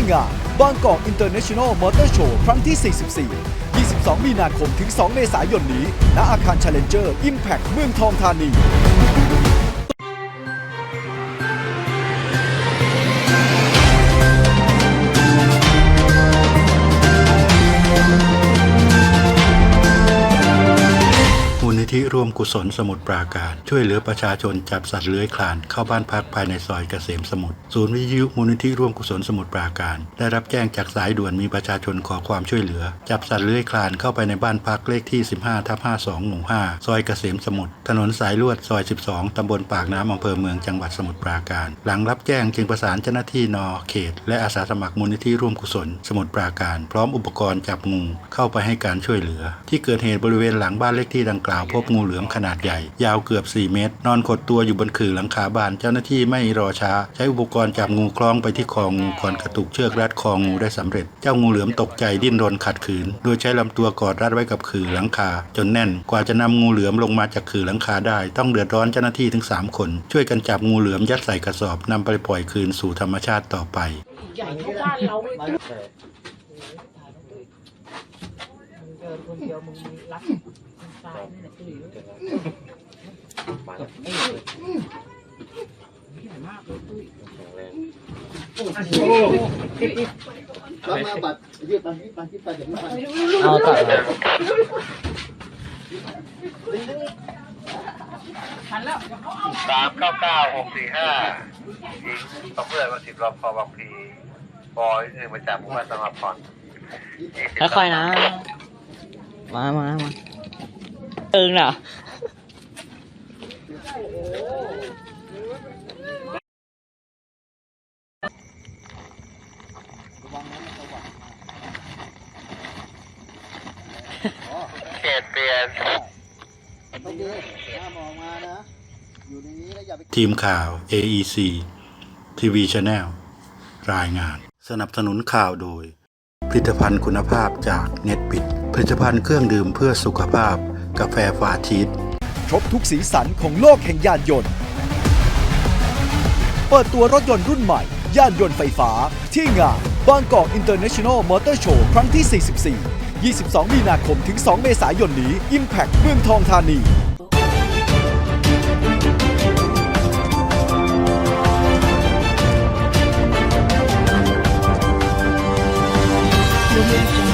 ที่งานบางกอกอินเตอร์เนชั่นแนลมอเตอร์โชว์ครั้งที่ 44 22 มีนาคมถึง 2 เมษายนนี้ ณ อาคาร Challenger Impact เมืองทองธานี ธิร่วมกุศลสมุทรปราการ ช่วยเหลือประชาชนจับสัตว์เลื้อยคลานเข้าบ้านพักภายในซอยเกษมสมุทรศูนย์วิทยุมูลนิธิร่วมกุศลสมุทรปราการ ได้รับแจ้งจากสายด่วนมีประชาชนขอความช่วยเหลือ จับสัตว์เลื้อยคลานเข้าไปในบ้านพักเลขที่ 15ทับ52 หมู่ 5 ซอยเกษมสมุทรถนนสายลวดซอย 12 ตำบลปากน้ำอำเภอเมืองจังหวัดสมุทรปราการ หลังรับแจ้งจึงประสานเจ้าหน้าที่นเขต และอาสาสมัครมูลนิธิร่วมกุศล สมุทรปราการ พร้อมอุปกรณ์จับงูเข้าไปให้การช่วยเหลือ ที่เกิดเหตุบริเวณหลังบ้านเลขที่ดังกล่าวพบงูเหลือมขนาดใหญ่ ยาวเกือบ 4 เมตร นอนขดตัวอยู่บนขื่อหลังคาบ้าน เจ้าหน้าที่ไม่รอช้า ใช้อุปกรณ์จับงูคล้องไปที่คองูก่อนกระตุกเชือกรัดคองูได้สำเร็จ เจ้างูเหลือมตกใจดิ้นรนขัดขืน โดยใช้ลำตัวกอดรัดไว้กับขื่อหลังคา จนแน่น กว่าจะนำงูเหลือมลงมาจากขื่อหลังคาได้ ต้องเดือดร้อนเจ้าหน้าที่ถึงสามคน ช่วยกันจับงูเหลือมยัดใส่กระสอบนำไปปล่อยคืนสู่ธรรมชาติต่อไปใหญ่เท่าบ้านเราเลย เดินคนเดียวมึงรักตายนี่แหละตุ้ยใหญ่มากเลยตุ้ยรับมาบัตรยืดไปยืดไปยืดไปเดี๋ยวนี้ไปเอาต่อเลยทันแล้วสามเก้าเก้าหกสี่ห้าหญิงกับเพื่อนมาสิบรอบพอบางพีบอยหนึ่งมาจากหมู่บ้านสมาพรค่อยๆนะ มามามาตึงเหรอเขตเปลี่ยนไม่ดีห้ามออกมานะอยู่ในนี้แล้วอย่าไปทีมข่าว AEC TV Channel รายงาน สนับสนุนข่าวโดย ผลิตภัณฑ์คุณภาพจากเน็ตบิด ผลิตภัณฑ์เครื่องดื่มเพื่อสุขภาพ กาแฟฟาทิสครบทุกสีสันของโลกแห่งยานยนต์ เปิดตัวรถยนต์รุ่นใหม่ ยานยนต์ไฟฟ้า ที่งานบางกอกอินเตอร์เนชั่นแนลมอเตอร์โชว์ครั้งที่ 44 22 มีนาคมถึง 2 เมษายนนี้ Impact เมืองทองธานีเ